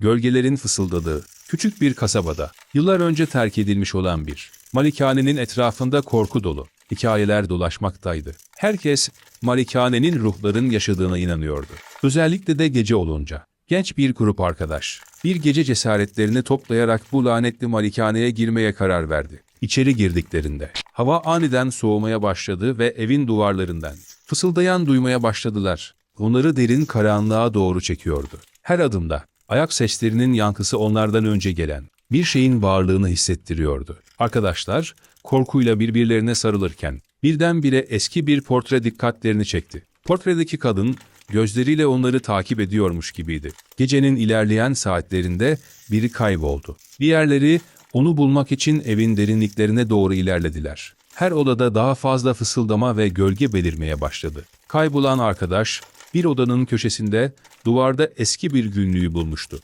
gölgelerin fısıldadığı, küçük bir kasabada, yıllar önce terk edilmiş olan bir malikanenin etrafında korku dolu hikayeler dolaşmaktaydı. Herkes malikanenin ruhların yaşadığına inanıyordu. Özellikle de gece olunca. Genç bir grup arkadaş, bir gece cesaretlerini toplayarak bu lanetli malikaneye girmeye karar verdi. İçeri girdiklerinde, hava aniden soğumaya başladı ve evin duvarlarından fısıldayan duymaya başladılar. Onları derin karanlığa doğru çekiyordu. Her adımda, ayak seslerinin yankısı onlardan önce gelen bir şeyin varlığını hissettiriyordu. Arkadaşlar, korkuyla birbirlerine sarılırken, birdenbire eski bir portre dikkatlerini çekti. Portredeki kadın, gözleriyle onları takip ediyormuş gibiydi. Gecenin ilerleyen saatlerinde biri kayboldu. Diğerleri onu bulmak için evin derinliklerine doğru ilerlediler. Her odada daha fazla fısıldama ve gölge belirmeye başladı. Kaybolan arkadaş bir odanın köşesinde duvarda eski bir günlüğü bulmuştu.